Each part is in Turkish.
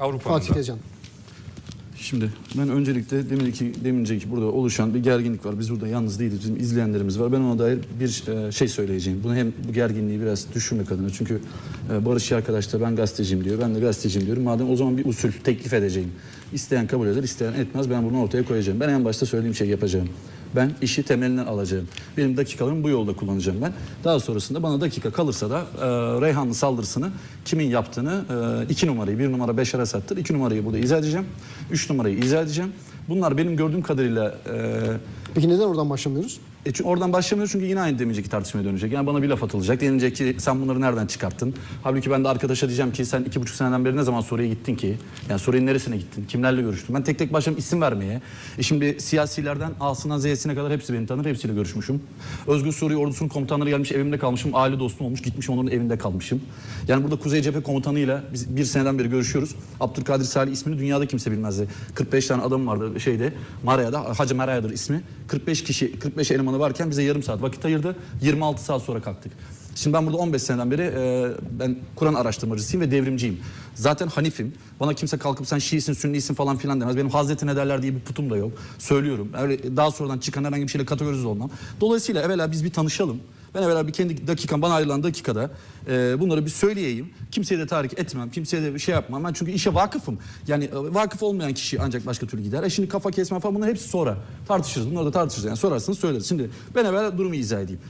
Avrupa'nın Fatih da. Tecan. Şimdi ben öncelikle deminceki, deminceki burada oluşan bir gerginlik var. Biz burada yalnız değiliz. Bizim izleyenlerimiz var. Ben ona dair bir e, şey söyleyeceğim. Bunu hem bu gerginliği biraz düşürmek adına. Çünkü e, Barış arkadaş da ben gazeteciyim diyor. Ben de gazeteciyim diyorum. Madem o zaman bir usul teklif edeceğim. İsteyen kabul eder, isteyen etmez. Ben bunu ortaya koyacağım. Ben en başta söylediğim şey yapacağım. Ben işi temelinden alacağım. Benim dakikalarımı bu yolda kullanacağım ben. Daha sonrasında bana dakika kalırsa da e, Reyhanlı saldırısını kimin yaptığını e, iki numarayı bir numara beş ara sattır. iki numarayı burada izah edeceğim. Üç numarayı izah edeceğim. Bunlar benim gördüğüm kadarıyla e, Peki neden oradan başlamıyoruz? E çünkü oradan başlamıyor çünkü yine aynı demeyecek tartışmaya dönecek. Yani bana bir laf atılacak. Denilecek ki sen bunları nereden çıkarttın? Halbuki ben de arkadaşa diyeceğim ki sen iki buçuk seneden beri ne zaman Suriye'ye gittin ki? Yani Suriye'nin neresine gittin? Kimlerle görüştün? Ben tek tek başladım isim vermeye. E şimdi siyasilerden A'sından Z'sine kadar hepsi beni tanır. Hepsiyle görüşmüşüm. Özgür Suriye ordusunun komutanları gelmiş evimde kalmışım. Aile dostum olmuş. Gitmişim onların evinde kalmışım. Yani burada Kuzey Cephe komutanıyla biz bir seneden beri görüşüyoruz. Abdülkadir Salih ismini dünyada kimse bilmezdi. 45 tane adam vardı şeyde. Maraya'da. Hacı Maraya'dır ismi. 45 kişi, 45 elemanı varken bize yarım saat vakit ayırdı. 26 saat sonra kalktık. Şimdi ben burada 15 seneden beri e, ben Kur'an araştırmacısıyım ve devrimciyim. Zaten Hanifim. Bana kimse kalkıp sen Şiisin, Sünnisin falan filan demez. Benim Hazreti ne derler diye bir putum da yok. Söylüyorum. Öyle daha sonradan çıkan herhangi bir şeyle kategorize olmam. Dolayısıyla evvela biz bir tanışalım. Ben evvela bir kendi dakikam, bana ayrılan dakikada e, bunları bir söyleyeyim. Kimseye de tahrik etmem, kimseye de bir şey yapmam. Ben çünkü işe vakıfım. Yani e, vakıf olmayan kişi ancak başka türlü gider. E şimdi kafa kesme falan bunların hepsi sonra tartışırız. Bunları da tartışırız. Yani sorarsınız söyleriz. Şimdi ben evvela durumu izah edeyim.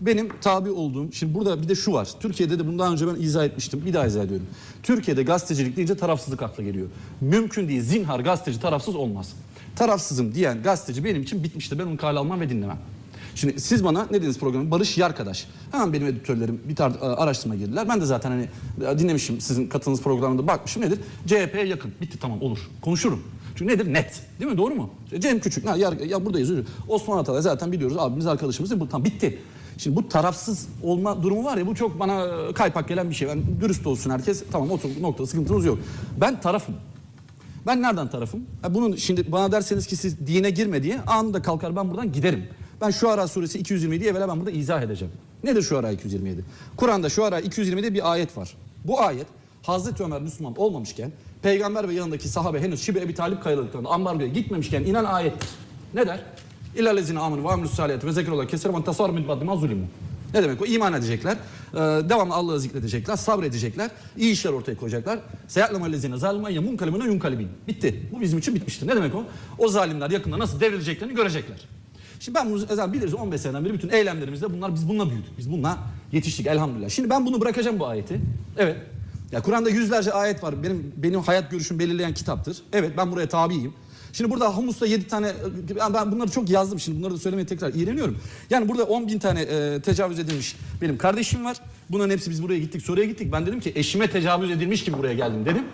Benim tabi olduğum, şimdi burada bir de şu var. Türkiye'de de bundan önce ben izah etmiştim. Bir daha izah ediyorum. Türkiye'de gazetecilik deyince tarafsızlık akla geliyor. Mümkün değil. Zinhar gazeteci tarafsız olmaz. Tarafsızım diyen gazeteci benim için bitmiştir. Ben onu kale almam ve dinlemem. Şimdi siz bana ne dediniz programı? Barış Yarkadaş. Hemen benim editörlerim bir tar- araştırma girdiler. Ben de zaten hani dinlemişim sizin katılınız programında bakmışım nedir? CHP'ye yakın. Bitti tamam olur. Konuşurum. Çünkü nedir? Net. Değil mi? Doğru mu? Cem Küçük. Ha, yar, ya buradayız. Osman Atalay zaten biliyoruz. Abimiz arkadaşımız. değil mi? Bu tam bitti. Şimdi bu tarafsız olma durumu var ya bu çok bana e, kaypak gelen bir şey. Ben dürüst olsun herkes. Tamam o noktada sıkıntımız yok. Ben tarafım. Ben nereden tarafım? Ha, bunun şimdi bana derseniz ki siz dine girme diye anında kalkar ben buradan giderim. Ben şu ara suresi 227 evvela ben burada izah edeceğim. Nedir şu ara 227? Kur'an'da şu ara 227'de bir ayet var. Bu ayet Hazreti Ömer Müslüman olmamışken peygamber ve yanındaki sahabe henüz Şibe Ebi Talip kayalıklarında ambargoya gitmemişken inen ayettir. Ne der? İllellezine amenu ve amilus salihati ve zekirullah keser ve tasar min baddi ma zulimu. Ne demek o? İman edecekler. Ee, devamlı Allah'ı zikredecekler. Sabredecekler. iyi işler ortaya koyacaklar. Seyatlama lezine zalime yamun kalemine yun kalibin. Bitti. Bu bizim için bitmiştir. Ne demek o? O zalimler yakında nasıl devrileceklerini görecekler. Şimdi ben bunu zaten biliriz 15 seneden beri bütün eylemlerimizde bunlar biz bununla büyüdük. Biz bununla yetiştik elhamdülillah. Şimdi ben bunu bırakacağım bu ayeti. Evet. Ya Kur'an'da yüzlerce ayet var. Benim benim hayat görüşümü belirleyen kitaptır. Evet ben buraya tabiyim. Şimdi burada Humus'ta 7 tane, ben- bunları çok yazdım şimdi bunları da söylemeye tekrar iğreniyorum. Yani burada 10 bin tane e, tecavüz edilmiş benim kardeşim var. Bunların hepsi biz buraya gittik, Suriye'ye gittik. Ben dedim ki eşime tecavüz edilmiş gibi buraya geldim dedim.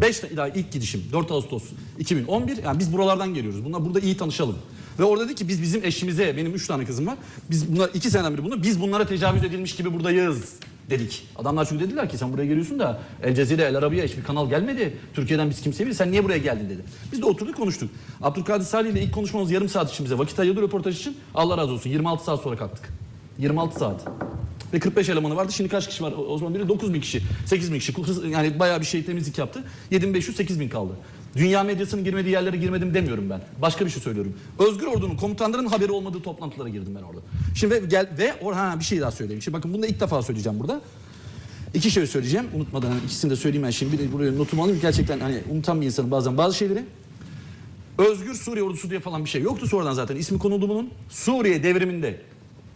5 daha ilk gidişim 4 Ağustos 2011 yani biz buralardan geliyoruz. Bunlar burada iyi tanışalım. Ve orada dedi ki biz bizim eşimize, benim 3 tane kızım var. Biz bunlar 2 seneden beri bunu, biz bunlara tecavüz edilmiş gibi buradayız dedik. Adamlar çünkü dediler ki sen buraya geliyorsun da El Cezire, El Arabiya hiçbir kanal gelmedi. Türkiye'den biz kimseyi bilmiyoruz. Sen niye buraya geldin dedi. Biz de oturduk konuştuk. Abdülkadir Salih ile ilk konuşmamız yarım saat için bize vakit ayırdı röportaj için. Allah razı olsun 26 saat sonra kalktık. 26 saat. Ve 45 elemanı vardı. Şimdi kaç kişi var? O zaman biri 9 bin kişi, 8 bin kişi. Yani bayağı bir şey temizlik yaptı. 7500, 8 bin kaldı. Dünya medyasının girmediği yerlere girmedim demiyorum ben. Başka bir şey söylüyorum. Özgür Ordu'nun komutanların haberi olmadığı toplantılara girdim ben orada. Şimdi ve gel ve or ha bir şey daha söyleyeyim. Şimdi bakın bunu da ilk defa söyleyeceğim burada. İki şey söyleyeceğim. Unutmadan hani ikisini de söyleyeyim ben şimdi. Bir de buraya notumu alayım. Gerçekten hani unutan bir insanım bazen bazı şeyleri. Özgür Suriye ordusu diye falan bir şey yoktu sonradan zaten. ismi konuldu bunun. Suriye devriminde.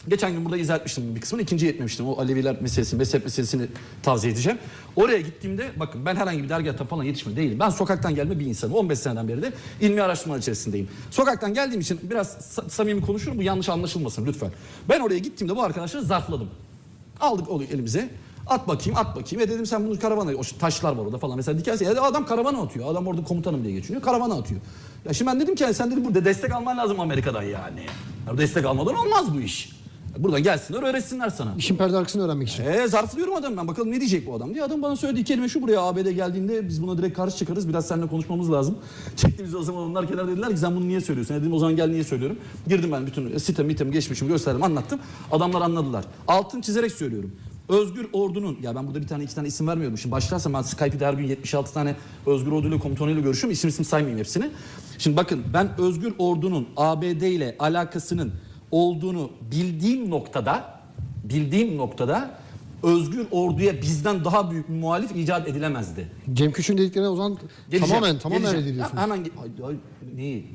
Geçen gün burada izah etmiştim bir kısmını. ikinciye etmemiştim. O Aleviler meselesini, mezhep meselesini tavsiye edeceğim. Oraya gittiğimde bakın ben herhangi bir dergahta falan yetişme değilim. Ben sokaktan gelme bir insanım. 15 seneden beri de ilmi araştırmalar içerisindeyim. Sokaktan geldiğim için biraz sa- samimi konuşurum. Bu yanlış anlaşılmasın lütfen. Ben oraya gittiğimde bu arkadaşları zarfladım. Aldık onu elimize. At bakayım, at bakayım. E dedim sen bunu karavana, o taşlar var orada falan. Mesela dikerse ya adam karavana atıyor. Adam orada komutanım diye geçiniyor. Karavana atıyor. Ya şimdi ben dedim ki sen dedim burada destek alman lazım Amerika'dan yani. Ya destek almadan olmaz bu iş. Buradan gelsinler öğretsinler sana. İşin perde arkasını öğrenmek için. Ee, zarflıyorum adam ben bakalım ne diyecek bu adam diye. Adam bana söylediği kelime şu buraya ABD geldiğinde biz buna direkt karşı çıkarız. Biraz seninle konuşmamız lazım. Çekti bizi o zaman onlar kenara dediler ki sen bunu niye söylüyorsun? Ya Dedim o zaman gel niye söylüyorum. Girdim ben bütün sitem mitem geçmişimi gösterdim anlattım. Adamlar anladılar. Altın çizerek söylüyorum. Özgür Ordu'nun ya ben burada bir tane iki tane isim vermiyorum. Şimdi başlarsam ben Skype'de her gün 76 tane Özgür Ordu ile komutanıyla görüşüyorum. İsim isim saymayayım hepsini. Şimdi bakın ben Özgür Ordu'nun ABD ile alakasının olduğunu bildiğim noktada bildiğim noktada Özgür Ordu'ya bizden daha büyük bir muhalif icat edilemezdi. Cem Küçük'ün dediklerine o zaman Geleceğim, tamamen tamamen geleceğim. reddediyorsun. Ha- Hemen ay, ay, neyi?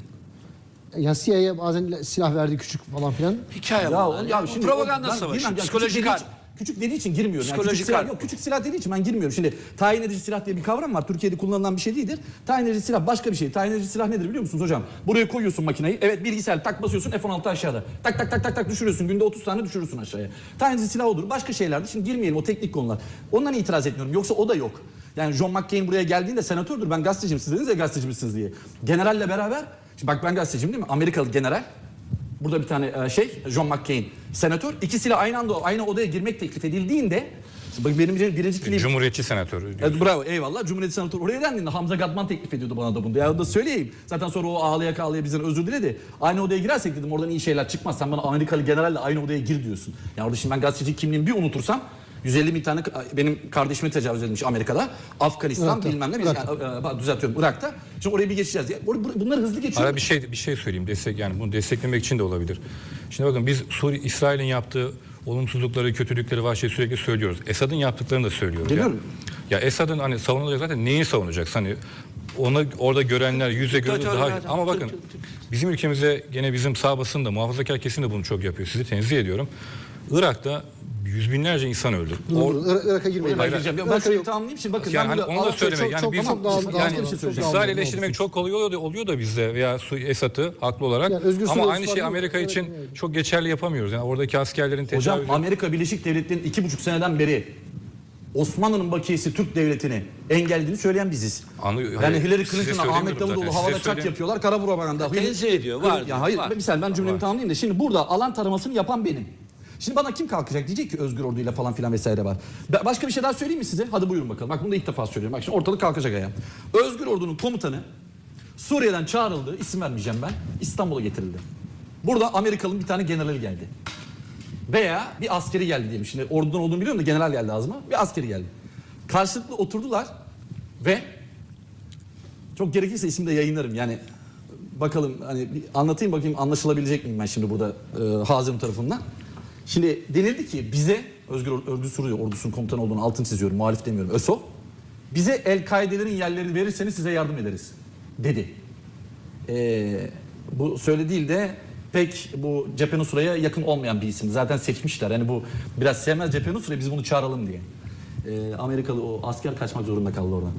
Yani CIA'ya bazen silah verdi küçük falan filan. Hikaye Ya, bunlar. ya, Ya, şimdi propaganda savaşı. Ya Psikolojik küçük, harp. Küçük dediği için girmiyorum. Yani küçük silah, yok, küçük silah dediği için ben girmiyorum. Şimdi tayin edici silah diye bir kavram var. Türkiye'de kullanılan bir şey değildir. Tayin edici silah başka bir şey. Tayin edici silah nedir biliyor musunuz hocam? Buraya koyuyorsun makineyi. Evet bilgisayar tak basıyorsun F-16 aşağıda. Tak tak tak tak tak düşürüyorsun. Günde 30 tane düşürürsün aşağıya. Tayin edici silah odur. Başka şeylerdir. Şimdi girmeyelim o teknik konular. Ondan itiraz etmiyorum. Yoksa o da yok. Yani John McCain buraya geldiğinde senatördür. Ben gazeteciyim. Siz dediniz ya gazeteci misiniz diye. Generalle beraber. Şimdi bak ben gazeteciyim değil mi? Amerikalı general. Burada bir tane e, şey John McCain senatör ikisiyle aynı anda aynı odaya girmek teklif edildiğinde benim birinci kilim Cumhuriyetçi senatörü. Evet, bravo eyvallah Cumhuriyet Senatörü oraya dendiğinde Hamza Gadman teklif ediyordu bana da bunu. Ya da söyleyeyim. Zaten sonra o ağlaya ağlaya bizden özür diledi. Aynı odaya girersek dedim oradan iyi şeyler çıkmaz. Sen bana Amerikalı generalle aynı odaya gir diyorsun. Ya orada şimdi ben gazeteci kimliğimi bir unutursam 150 bin tane benim kardeşime tecavüz edilmiş Amerika'da. Afganistan Irak'ta. bilmem ne. Biz, yani, e, düzeltiyorum Irak'ta. Şimdi oraya bir geçeceğiz. Ya, bunları hızlı geçiyor. Ara bir şey bir şey söyleyeyim destek yani bunu desteklemek için de olabilir. Şimdi bakın biz Suriye İsrail'in yaptığı olumsuzlukları, kötülükleri var şey sürekli söylüyoruz. Esad'ın yaptıklarını da söylüyoruz. Ya, Biliyorum. ya Esad'ın hani savunulacak zaten neyi savunacak? Hani onu orada görenler gördü tabii, daha tabii. ama bakın bizim ülkemize gene bizim sağ basın da muhafazakar kesim de bunu çok yapıyor. Sizi tenzih ediyorum. Irak'ta yüz binlerce insan öldü. Or- Irak'a girmeyin. Ben gireceğim. Ya Ben Irak'a yok. tamamlayayım. Şimdi bakın Yani ben hani onu da söylemek. yani çok- biz çok yani daha- bir şey İsrail eleştirmek çok kolay oluyor da, oluyor da bizde veya Su- Esad'ı haklı olarak. Yani Ama aynı şeyi? Amerika için evet. çok geçerli yapamıyoruz. Yani oradaki askerlerin Hocam tecavüzü. Amerika Birleşik Devletleri'nin iki buçuk seneden beri Osmanlı'nın bakiyesi Türk devletini engellediğini söyleyen biziz. Anlıyor- yani hayır, Hillary söylemiyorum Ahmet Davutoğlu havada Size çak söyleyeyim. yapıyorlar. Kara propaganda. Tenzih ediyor, var Ya hayır var. bir saniye ben cümlemi tamamlayayım da şimdi burada alan taramasını yapan benim. Şimdi bana kim kalkacak diyecek ki Özgür Ordu'yla falan filan vesaire var. Ba- Başka bir şey daha söyleyeyim mi size? Hadi buyurun bakalım. Bak bunu da ilk defa söylüyorum. Bak şimdi ortalık kalkacak ayağa. Özgür Ordu'nun komutanı Suriye'den çağrıldı. isim vermeyeceğim ben. İstanbul'a getirildi. Burada Amerikalı bir tane general geldi. Veya bir askeri geldi diyelim. Şimdi ordudan olduğunu biliyorum da general geldi ağzıma. Bir askeri geldi. Karşılıklı oturdular ve çok gerekirse isim de yayınlarım. Yani bakalım hani anlatayım bakayım anlaşılabilecek miyim ben şimdi burada e, Hazım tarafından. Şimdi denildi ki bize Özgür Örgü Suriye ordusunun komutanı olduğunu altın çiziyorum. Muhalif demiyorum. ÖSO. Bize El-Kaide'lerin yerlerini verirseniz size yardım ederiz. Dedi. Ee, bu söyle değil de pek bu Cephe Nusra'ya yakın olmayan bir isim. Zaten seçmişler. Yani bu biraz sevmez Cephe Nusra'yı biz bunu çağıralım diye. Ee, Amerikalı o asker kaçmak zorunda kaldı oradan.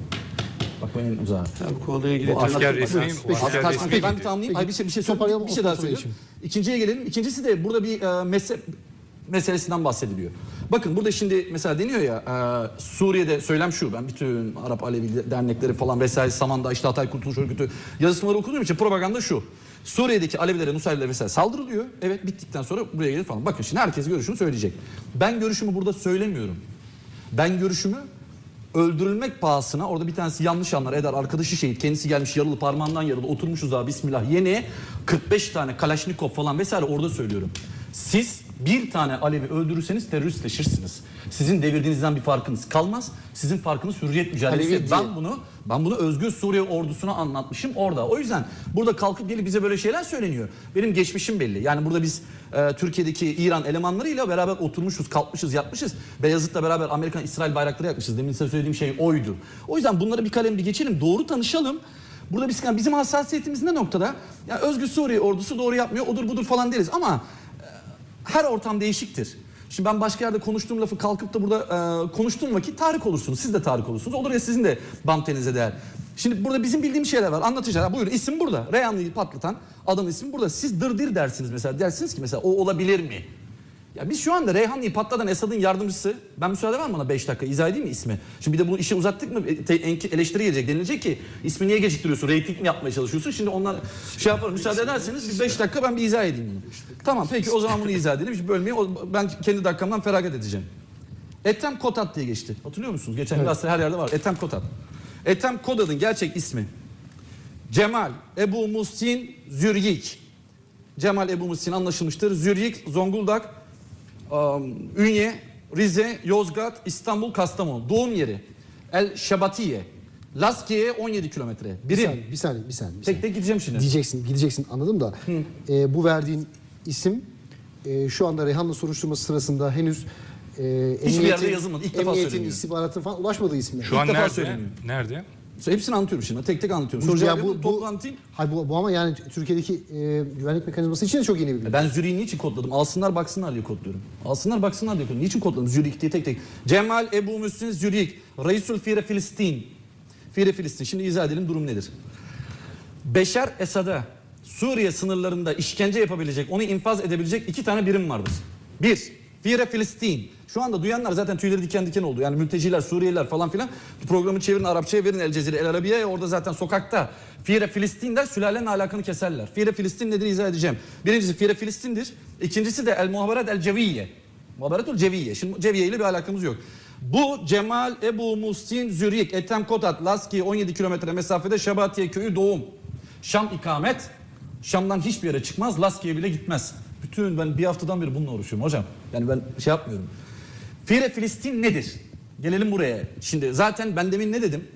Bak bu en uzağı. Tabii bu konuyla ilgili Bu asker resmi- asker resmi Ben bir tamamlayayım. Hayır, bir şey, bir şey, toparlayalım, söyle- bir şey daha söyleyeyim. İkinciye gelelim. İkincisi de burada bir e, mese, meselesinden bahsediliyor. Bakın burada şimdi mesela deniyor ya e, Suriye'de söylem şu. Ben bütün Arap Alevi dernekleri falan vesaire Saman'da işte Hatay Kurtuluş Örgütü yazısını okuduğum için propaganda şu. Suriye'deki Alevilere, Nusayrilere vesaire saldırılıyor. Evet bittikten sonra buraya gelir falan. Bakın şimdi herkes görüşünü söyleyecek. Ben görüşümü burada söylemiyorum. Ben görüşümü öldürülmek pahasına orada bir tanesi yanlış anlar eder arkadaşı şehit kendisi gelmiş yaralı parmağından yaralı oturmuşuz abi bismillah yeni 45 tane kalaşnikov falan vesaire orada söylüyorum. Siz bir tane Alevi öldürürseniz teröristleşirsiniz. Sizin devirdiğinizden bir farkınız kalmaz. Sizin farkınız hürriyet mücadelesi. Alevi diye. ben bunu ben bunu Özgür Suriye ordusuna anlatmışım orada. O yüzden burada kalkıp gelip bize böyle şeyler söyleniyor. Benim geçmişim belli. Yani burada biz e, Türkiye'deki İran elemanlarıyla beraber oturmuşuz, kalkmışız, yatmışız. Beyazıt'la beraber Amerikan İsrail bayrakları yakmışız. Demin size söylediğim şey oydu. O yüzden bunları bir kalem bir geçelim. Doğru tanışalım. Burada biz bizim hassasiyetimiz ne noktada? Ya Özgür Suriye ordusu doğru yapmıyor, odur budur falan deriz ama her ortam değişiktir. Şimdi ben başka yerde konuştuğum lafı kalkıp da burada e, konuştuğum vakit tarih olursunuz. Siz de tarih olursunuz. Olur ya sizin de bam tenize değer. Şimdi burada bizim bildiğimiz şeyler var. Anlatacağız. Buyurun isim burada. Reyhanlı'yı patlatan adamın ismi burada. Siz dırdır dersiniz mesela. Dersiniz ki mesela o olabilir mi? Ya biz şu anda Reyhanlı'yı patlatan Esad'ın yardımcısı. Ben müsaade var mı bana 5 dakika? İzah edeyim mi ismi? Şimdi bir de bu işi uzattık mı e, eleştiri gelecek. Denilecek ki ismi niye geciktiriyorsun? Reyting mi yapmaya çalışıyorsun? Şimdi onlar şey yapar. Müsaade ederseniz bir 5 dakika ben bir izah edeyim bunu. Tamam peki o zaman bunu izah edelim. Hiç bölmeyi ben kendi dakikamdan feragat edeceğim. Ethem Kotat diye geçti. Hatırlıyor musunuz? Geçen evet. her yerde var. Ethem Kotat. Ethem Kotat'ın gerçek ismi Cemal Ebu Muhsin Zürgik. Cemal Ebu Muhsin anlaşılmıştır. Zürgik, Zonguldak, Ünye, Rize, Yozgat, İstanbul, Kastamonu. Doğum yeri. El Şabatiye. Laskiye 17 kilometre. Bir Birim. saniye, bir saniye, bir saniye. Bir Tek saniye. tek gideceğim şimdi. Diyeceksin, gideceksin anladım da. e, bu verdiğin isim e, şu anda Reyhanlı soruşturması sırasında henüz e, yerde yazılmadı, ilk defa emniyetin söyleniyor. istihbaratın falan ulaşmadığı isimler. Şu an defa nerede? söyleniyor. Nerede? Hepsini anlatıyorum şimdi. Tek tek anlatıyorum. Soru ya bu, bu, toplantıyım. hayır, bu, bu ama yani Türkiye'deki e, güvenlik mekanizması için de çok yeni bir bilgi. Ben Zürih'i niçin kodladım? Alsınlar baksınlar diye kodluyorum. Alsınlar baksınlar diye kodluyorum. Niçin kodladım Zürih diye tek tek. Cemal Ebu Müslim Zürih. Reisul Fire Filistin. Fire Filistin. Şimdi izah edelim durum nedir? Beşer Esad'a Suriye sınırlarında işkence yapabilecek, onu infaz edebilecek iki tane birim vardır. Bir, Fire Filistin. Şu anda duyanlar zaten tüyleri diken diken oldu. Yani mülteciler, Suriyeliler falan filan. Programı çevirin Arapçaya verin El Cezire, El Arabiye. Orada zaten sokakta Fire Filistin der, sülalenin alakını keserler. Fire Filistin nedir izah edeceğim. Birincisi Fire Filistin'dir. İkincisi de El Muhaberat El Ceviye. Muhaberat El Ceviye. Şimdi Ceviye ile bir alakamız yok. Bu Cemal Ebu Muhsin Zürik, Etem Kotat, Laski 17 kilometre mesafede Şabatiye köyü doğum. Şam ikamet. Şam'dan hiçbir yere çıkmaz. Laski'ye bile gitmez. Bütün ben bir haftadan beri bununla uğraşıyorum hocam. Yani ben şey yapmıyorum. Fire Filistin nedir? Gelelim buraya. Şimdi zaten ben demin ne dedim?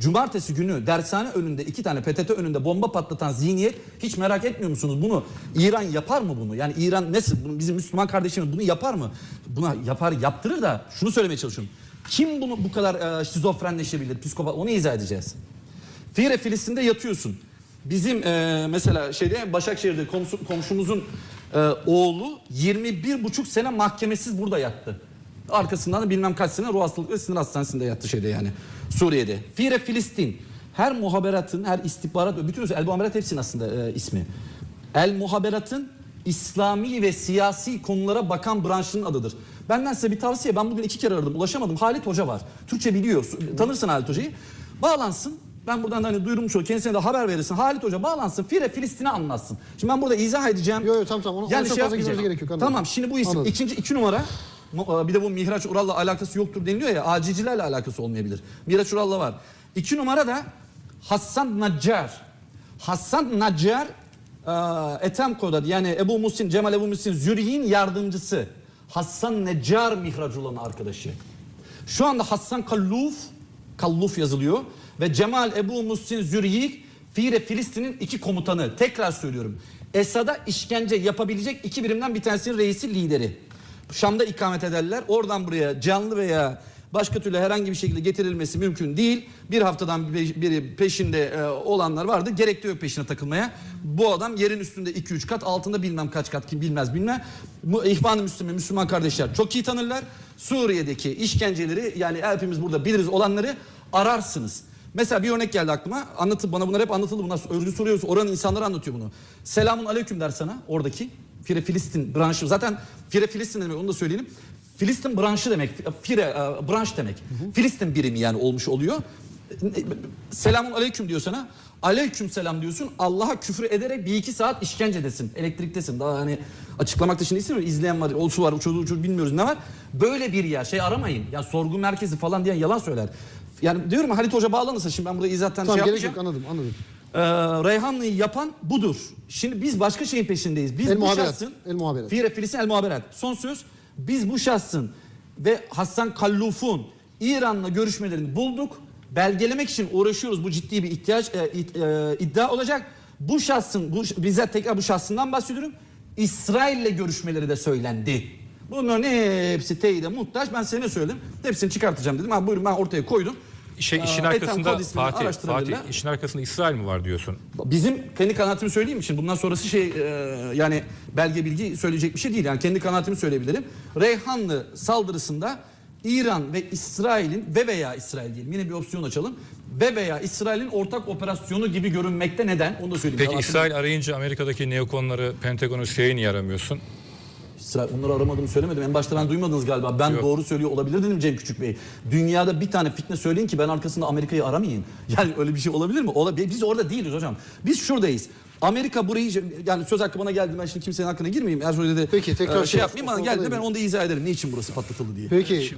Cumartesi günü dershane önünde iki tane PTT önünde bomba patlatan zihniyet hiç merak etmiyor musunuz bunu? İran yapar mı bunu? Yani İran nasıl? Bunu, bizim Müslüman kardeşimiz bunu yapar mı? Buna yapar yaptırır da şunu söylemeye çalışıyorum. Kim bunu bu kadar e, şizofrenleşebilir, psikopat onu izah edeceğiz. Fire Filistin'de yatıyorsun. Bizim e, mesela şeyde Başakşehir'de komşu- komşumuzun e, oğlu 21 buçuk sene mahkemesiz burada yattı. Arkasından da bilmem kaç sene ruh hastalık sinir hastanesinde yattı şeyde yani Suriye'de. Fire Filistin. Her muhaberatın, her istihbarat, bütün el muhaberat hepsinin aslında e, ismi. El muhaberatın İslami ve siyasi konulara bakan branşının adıdır. Benden size bir tavsiye. Ben bugün iki kere aradım. Ulaşamadım. Halit Hoca var. Türkçe biliyor. Tanırsın Halit Hoca'yı. Bağlansın. Ben buradan da hani duyurmuş ol. Kendisine de haber verirsin. Halit Hoca bağlansın. Fire Filistin'i anlatsın. Şimdi ben burada izah edeceğim. Yo, yo, tamam, tamam. Ona- ona çok fazla yapmayacağım. girmemize gerek yok, anladım. Tamam şimdi bu isim. Anladım. ikinci iki numara. E, Bir de bu Mihraç Ural'la alakası yoktur deniliyor ya. Acilcilerle alakası olmayabilir. Mihraç Ural'la var. İki numara da Hassan Najjar. Hassan Najjar e, Etem Kodat yani Ebu Musin, Cemal Ebu Musin Zürih'in yardımcısı. Hassan Neccar Mihracullah'ın arkadaşı. Şu anda Hassan Kalluf, Kalluf yazılıyor ve Cemal Ebu Musin Zürih Fire Filistin'in iki komutanı. Tekrar söylüyorum. Esad'a işkence yapabilecek iki birimden bir tanesinin reisi lideri. Şam'da ikamet ederler. Oradan buraya canlı veya başka türlü herhangi bir şekilde getirilmesi mümkün değil. Bir haftadan bir- biri peşinde e, olanlar vardı. Gerek de yok peşine takılmaya. Bu adam yerin üstünde 2-3 kat, altında bilmem kaç kat kim bilmez bilmem. İhvan-ı Müslüman, Müslüman kardeşler çok iyi tanırlar. Suriye'deki işkenceleri yani hepimiz burada biliriz olanları ararsınız. Mesela bir örnek geldi aklıma. Anlatıp bana bunlar hep anlatıldı. Bunlar örgü soruyoruz. Oranın insanları anlatıyor bunu. Selamun aleyküm der sana oradaki. Fire Filistin branşı. Zaten Fire Filistin demek onu da söyleyelim. Filistin branşı demek. Fire e, branş demek. Filistin birimi yani olmuş oluyor. Selamun aleyküm diyor sana. Aleyküm selam diyorsun. Allah'a küfür ederek bir iki saat işkencedesin. Elektriktesin. Daha hani açıklamak dışında istemiyorum. İzleyen var, olsu var, çocuğu çocuğu bilmiyoruz ne var. Böyle bir yer. Şey aramayın. Ya sorgu merkezi falan diyen yalan söyler. Yani diyorum Halit Hoca bağlanırsa şimdi ben burada zaten Tamam şey gerek yok anladım anladım. Ee, Reyhanlı'yı yapan budur. Şimdi biz başka şeyin peşindeyiz. Biz El bu muhaberat, şahsın el muhaberat. Fire Filistin el muhaberat. Son söz. Biz bu şahsın ve Hasan Kalluf'un İran'la görüşmelerini bulduk. Belgelemek için uğraşıyoruz. Bu ciddi bir ihtiyaç e, e, iddia olacak. Bu şahsın bu bizzat tekrar bu şahsından bahsediyorum. İsrail'le görüşmeleri de söylendi. Bunların hepsi teyide muhtaç. Ben size ne söyledim? Hepsini çıkartacağım dedim. Ha buyurun ben ortaya koydum. Şey, işin Ee, Ethem arkasında Fatih. Fatih, işin arkasında İsrail mi var diyorsun? Bizim kendi kanaatimi söyleyeyim mi? Şimdi bundan sonrası şey e, yani belge bilgi söyleyecek bir şey değil. Yani kendi kanaatimi söyleyebilirim. Reyhanlı saldırısında İran ve İsrail'in ve veya İsrail diyelim yine bir opsiyon açalım. Ve veya İsrail'in ortak operasyonu gibi görünmekte neden? Onu da söyleyeyim. Peki İsrail arayınca Amerika'daki neokonları, Pentagon'u, CIA'yı niye aramıyorsun? İsrail onları aramadığımı söylemedim. En başta ben duymadınız galiba. Ben Yok. doğru söylüyor olabilir dedim Cem Küçük Bey. Dünyada bir tane fitne söyleyin ki ben arkasında Amerika'yı aramayayım. Yani öyle bir şey olabilir mi? Ola, biz orada değiliz hocam. Biz şuradayız. Amerika burayı yani söz hakkı bana geldi ben şimdi kimsenin hakkına girmeyeyim. Eğer şöyle de Peki, tekrar e, şey şey- yapmayayım bana geldi ben onu da izah ederim. Niçin burası patlatıldı diye. Peki